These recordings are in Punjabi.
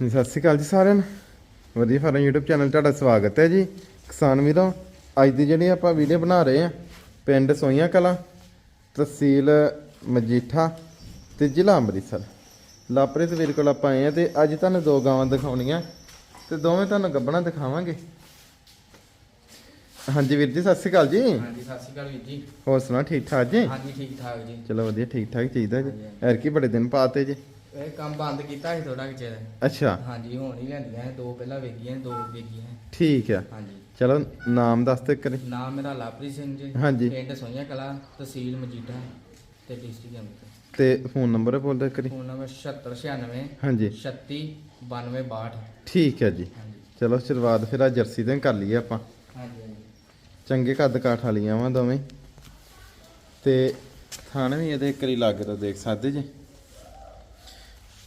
ਜੀ ਸਤਿ ਸ਼੍ਰੀ ਅਕਾਲ ਜੀ ਸਾਰਿਆਂ ਨੂੰ। ਵਧੀਆ ਫਾਰਮ YouTube ਚੈਨਲ ਤੁਹਾਡਾ ਸਵਾਗਤ ਹੈ ਜੀ। ਕਿਸਾਨ ਵੀਰੋ ਅੱਜ ਦੀ ਜਿਹੜੀ ਆਪਾਂ ਵੀਡੀਓ ਬਣਾ ਰਹੇ ਆ ਪਿੰਡ ਸੋਈਆਂ ਕਲਾਂ ਤਹਿਸੀਲ ਮਜੀਠਾ ਤੇ ਜ਼ਿਲ੍ਹਾ ਅੰਮ੍ਰਿਤਸਰ। ਲਾਪ੍ਰਿਤ ਵੀਰ ਕੋਲ ਆਪਾਂ ਆਏ ਆ ਤੇ ਅੱਜ ਤੁਹਾਨੂੰ ਦੋ ਗਾਵਾਂ ਦਿਖਾਉਣੀਆਂ ਤੇ ਦੋਵੇਂ ਤੁਹਾਨੂੰ ਗੱਬਣਾ ਦਿਖਾਵਾਂਗੇ। ਹਾਂਜੀ ਵੀਰ ਜੀ ਸਤਿ ਸ਼੍ਰੀ ਅਕਾਲ ਜੀ। ਹਾਂਜੀ ਸਤਿ ਸ਼੍ਰੀ ਅਕਾਲ ਵੀਰ ਜੀ। ਹੋਰ ਸੁਣਾ ਠੀਕ ਠਾਕ ਜੀ? ਹਾਂਜੀ ਠੀਕ ਠਾਕ ਜੀ। ਚਲੋ ਵਧੀਆ ਠੀਕ ਠਾਕ ਚਾਹੀਦਾ ਜੀ। ਹਾਂਜੀ, ਐਰ ਕੀ ਬੜੇ ਦਿਨ ਪਾਤੇ ਜੀ। ਇਹ ਕੰਮ ਬੰਦ ਕੀਤਾ ਸੀ ਥੋੜਾ ਚਿਰ। ਅੱਛਾ। ਹਾਂਜੀ ਹੁਣ ਹੀ ਲੈਂਦੀਆਂ ਇਹ ਦੋ ਪਹਿਲਾਂ ਵੇਗੀਆਂ ਦੋ ਵੇਗੀਆਂ ਠੀਕ ਆ। ਹਾਂਜੀ। ਚਲੋ ਨਾਮ ਦੱਸ ਤੇ ਕਰੇ ਨਾਮ ਮੇਰਾ ਲਾਪਰੀ ਸਿੰਘ ਜੀ। ਹਾਂਜੀ। ਪਿੰਡ ਸੋਈਆਂ ਕਲਾ ਤਹਿਸੀਲ ਮਜੀਠਾ ਤੇ ਡਿਸਟ੍ਰਿਕਟ ਅੰਮ੍ਰਿਤਸਰ। ਤੇ ਫੋਨ ਨੰਬਰ ਬੋਲ ਦੇ ਕਰੀ ਫੋਨ ਨੰਬਰ 7696 ਹਾਂਜੀ। 36 92 62 ਠੀਕ ਹੈ ਜੀ। ਹਾਂਜੀ। ਚਲੋ ਸ਼ੁਰੂਆਤ ਫਿਰ ਆ ਜਰਸੀ ਤੋਂ ਕਰ ਲਈਏ ਆਪਾਂ। ਹਾਂਜੀ ਹਾਂਜੀ। ਚੰਗੇ ਕੱਦ ਕਾਠ ਵਾਲੀਆਂ ਵਾ ਦੋਵੇਂ। ਤੇ ਥਾਣ ਵੀ ਇਹਦੇ ਕਰੀ ਲੱਗ ਤਾਂ ਦੇਖ ਸਕਦੇ ਜੀ।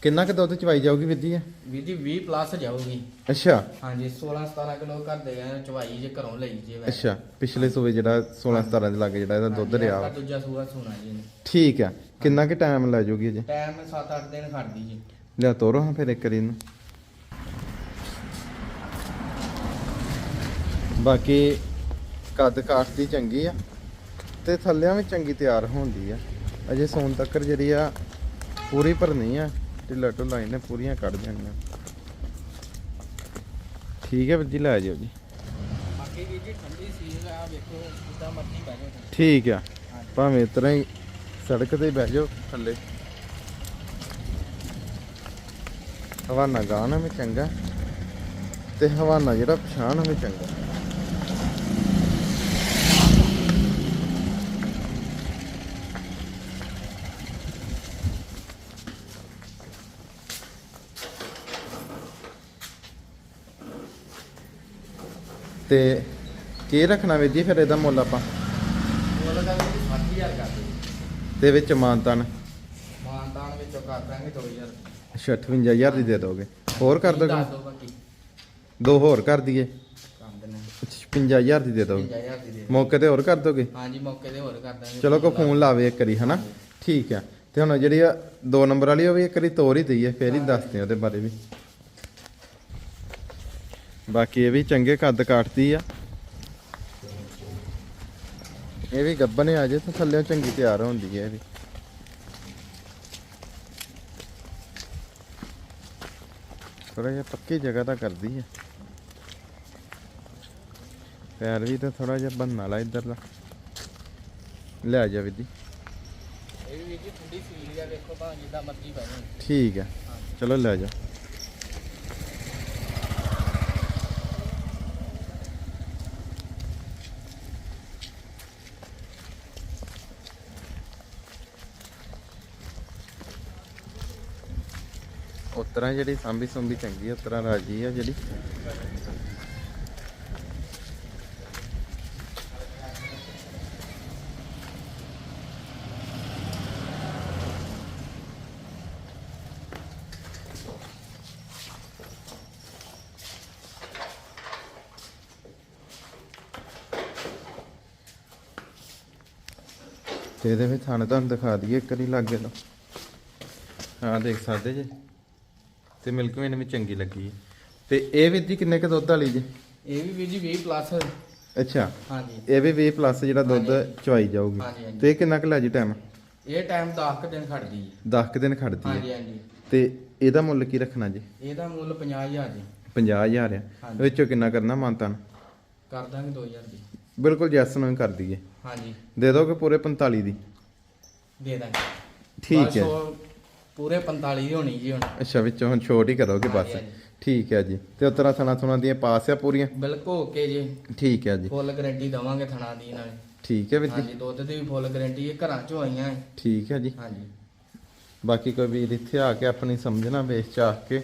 ਕਿੰਨਾ ਕੁ ਦੁੱਧ ਚਵਾਈ ਜਾਊਗੀ ਵਿੱਦੀ ਹੈ ਵੀਰ ਜੀ 20 ਪਲੱਸ ਜਾਊਗੀ। ਅੱਛਾ। ਹਾਂਜੀ 16 17 ਕਿਲੋ ਘਰ ਦੇ ਗਏ ਚਵਾਈ ਜੇ ਘਰੋਂ ਲਈ ਜੇ ਵੈਸੇ। ਅੱਛਾ ਪਿਛਲੇ ਸੂਵੇ ਜਿਹੜਾ 16 17 ਦੇ ਲੱਗ ਜਿਹੜਾ ਇਹਦਾ ਦੁੱਧ ਹਾਂਜੀ, ਰਿਹਾ। ਆਪਣਾ ਵਾ ਦੂਜਾ ਸੂਆ ਸੁਣਾ ਜੀ। ਠੀਕ ਆ। ਕਿੰਨਾ ਕੁ ਟਾਈਮ ਲੈ ਜਾਊਗੀ ਜੀ ਟਾਈਮ 7-8 ਦਿਨ ਖੜਦੀ ਜੀ। ਲਿਆ ਤੋਰੋ ਹਾਂ ਫਿਰ ਇੱਕ ਨੂੰ ਬਾਕੀ ਕੱਦ ਕਾਠ ਦੀ ਚੰਗੀ ਆ ਤੇ ਥੱਲਿਆਂ ਵੀ ਚੰਗੀ ਤਿਆਰ ਹੁੰਦੀ ਆ। ਅਜੇ ਸੌਣ ਤੱਕ ਜਿਹੜੀ ਆ ਪੂਰੀ ਭਰਨੀ ਆ। ਢਿੱਲਾ ਢੁੱਲਾ ਇਹਨੇ ਪੂਰੀਆਂ ਕੱਢ ਜਾਣੀਆਂ ਠੀਕ ਹੈ ਵੀਰ ਜੀ ਲੈ ਜਾਓ ਜੀ। ਬਾਕੀ ਵੀਰ ਜੀ ਠੰਡੀ ਸੀਲ ਆ ਵੇਖੋ ਜਿੱਦਾਂ ਮਰਜ਼ੀ ਬਹਿ ਜਾਓ ਠੀਕ ਆ। ਭਾਵੇਂ ਇਸ ਤਰ੍ਹਾਂ ਹੀ ਸੜਕ ਤੇ ਬਹਿ ਜਾਓ ਥੱਲੇ। ਹਵਾਨਾ ਗਾਣਾ ਵੀ ਚੰਗਾ ਤੇ ਹਵਾਨਾ ਜਿਹੜਾ ਪਛਾਣ ਵੀ ਚੰਗਾ। ਤੇ ਕੀ ਰੱਖਣਾ ਵੀਰ ਜੀ ਫਿਰ ਇਹਦਾ ਮੁੱਲ ਆਪਾਂ? ਮੁੱਲ ਦਾ ਵੀ 60000 ਕਰ ਦਿਓ। ਦੇ ਵਿੱਚ ਮਾਨਤਨ? ਮਾਨਦਾਨ ਵਿੱਚੋਂ ਕਰ ਦਾਂਗੇ 2000 58000 ਦੀ ਦੇ ਦੋਗੇ। ਹੋਰ ਕਰ ਦੋਗੇ? ਦੋ ਹੋਰ ਕਰ ਦਈਏ। ਕੰਮ ਦੇ ਨੇ 55000 ਦੀ ਦੇ ਦੋਗੇ। 50000 ਦੀ ਦੇ ਮੌਕੇ ਤੇ ਹੋਰ ਕਰ ਦੋਗੇ? ਹਾਂਜੀ ਮੌਕੇ ਤੇ ਹੋਰ ਕਰ ਦਾਂਗੇ। ਚਲੋ ਕੋ ਫੋਨ ਲਾਵੇ ਇੱਕ ਵਾਰੀ ਹਨਾ? ਠੀਕ ਆ। ਤੇ ਹੁਣ ਜਿਹੜੀ ਆ ਦੋ ਨੰਬਰ ਵਾਲੀ ਉਹ ਵੀ ਇੱਕ ਵਾਰੀ ਤੋਰ ਹੀ ਦਈਏ ਫੇਰ ਹੀ ਦੱਸਦੇ ਉਹਦੇ ਬਾਰੇ ਵੀ। ਬਾਕੀ ਇਹ ਵੀ ਚੰਗੇ ਕੱਦ ਕਾਟਦੀ ਆ। ਇਹ ਵੀ ਗੱਬਨ ਆ ਜੇ ਤਾਂ ਥੱਲੇ ਚੰਗੀ ਤਿਆਰ ਹੁੰਦੀ ਹੈ ਇਹ ਵੀ। ਥੋੜਾ ਜਿਹਾ ਪੱਕੀ ਜਗ੍ਹਾ ਤਾਂ ਕਰਦੀ ਹੈ ਪੈਰ ਵੀ ਤਾਂ ਥੋੜਾ ਜਿਹਾ ਬੰਨ ਵਾਲਾ ਇੱਧਰ ਦਾ ਲੈ ਜਾ ਵੀਦੀ। ਇਹ ਵੀ ਜੀ ਠੰਡੀ ਸੀਲ ਆ ਵੇਖੋ ਭਾਂ ਜਿੱਦਾਂ ਮਰਜ਼ੀ ਜਾਓ ਠੀਕ ਹੈ ਚਲੋ ਲੈ ਜਾ। ਉਤਰਾ ਜਿਹੜੀ ਸਾਂਭੀ ਸੁੰਭੀ ਚੰਗੀ ਆ ਉਤਰਾ ਰਾਜੀ ਆ ਜਿਹੜੀ। ਤੇ ਇਹਦੇ ਵਿੱਚ ਥਾਣੇ ਤੁਹਾਨੂੰ ਦਿਖਾ ਦਈਏ ਇੱਕ ਵਾਰੀ ਲੱਗੇ ਤੋਂ। ਹਾਂ, ਦੇਖ ਸਕਦੇ ਜੇ। ਤੇ ਮਿਲਕ ਮੈਨ ਵੀ ਚੰਗੀ ਲੱਗੀ। ਤੇ ਇਹ ਵੀ ਜੀ ਕਿੰਨੇ ਕ ਦੁੱਧ ਵਾਲੀ ਜੇ? ਇਹ ਵੀ ਵੀਰ ਜੀ 20 ਪਲੱਸ ਅੱਛਾ। ਹਾਂਜੀ। ਇਹ ਵੀ 20 ਪਲੱਸ ਜਿਹੜਾ ਦੁੱਧ। ਚਵਾਈ ਜਾਊਗੀ। ਹਾਂਜੀ, ਹਾਂਜੀ। ਤੇ ਇਹ ਕਿੰਨਾ ਕ ਲੈ ਜੀ ਟਾਈਮ ਇਹ ਟਾਈਮ 10 ਕੁ ਦਿਨ ਖੜਦੀ ਜੀ 10 ਕ ਦਿਨ ਖੜਦੀ ਹੈ। ਹਾਂਜੀ ਹਾਂਜੀ। ਤੇ ਇਹਦਾ ਮੁੱਲ ਕੀ ਰੱਖਣਾ ਜੀ? ਇਹਦਾ ਮੁੱਲ 50000 ਜੀ। 50000 ਆ। ਹਾਂਜੀ। ਵਿੱਚੋਂ ਕਿੰਨਾ ਕਰਨਾ ਮਾਨਤਾਨ? ਕਰ ਦਾਂਗੇ 2000 ਦੀ। ਬਿਲਕੁਲ ਜੈਸ ਨੂੰ ਹੀ ਕਰ ਦਈਏ। ਹਾਂਜੀ। ਦੇ ਦੋਗੇ ਪੂਰੇ 45 ਦੀ? ਦੇ ਦਾਂਗੇ। ਠੀਕ ਹੈ। ਪੂਰੇ 45 ਦੀ ਹੋਣੀ ਜੀ ਹੁਣ। ਅੱਛਾ ਵਿੱਚੋਂ ਹੁਣ ਛੋਟ ਹੀ ਕਰੋਗੇ ਬਸ। ਹਾਂਜੀ। ਠੀਕ ਹੈ ਜੀ। ਤੇ ਉਤਰਾ ਥਣਾ ਥੁਣਾ ਦੀਆਂ ਪਾਸ ਆ ਪੂਰੀਆਂ? ਬਿਲਕੁਲ ਓਕੇ ਜੀ। ਠੀਕ ਹੈ ਜੀ। ਫੁੱਲ ਗਾਰੰਟੀ ਦਵਾਂਗੇ ਥਣਾ ਦੀ ਨਾਲੇ। ਠੀਕ ਹੈ ਵੀਰ ਜੀ। ਹਾਂਜੀ ਦੁੱਧ ਦੀ ਵੀ ਫੁੱਲ ਗਾਰੰਟੀ ਇਹ ਘਰਾਂ ਚੋਂ ਆਈਆਂ ਇਹ। ਠੀਕ ਹੈ ਜੀ। ਹਾਂਜੀ। ਬਾਕੀ ਕੋਈ ਵੀਰ ਇੱਥੇ ਆ ਕੇ ਆਪਣੀ ਸਮਝਣਾ ਵੇਚ ਚਾਹ ਕੇ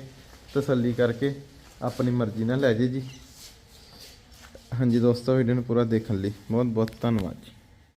ਤਸੱਲੀ ਕਰਕੇ ਆਪਣੀ ਮਰਜ਼ੀ ਨਾਲ ਲੈ ਜੇ ਜੀ। ਹਾਂਜੀ ਦੋਸਤੋ ਵੀਡੀਓ ਨੂੰ ਪੂਰਾ ਦੇਖਣ ਲਈ ਬਹੁਤ ਬਹੁਤ ਧੰਨਵਾਦ ਜੀ।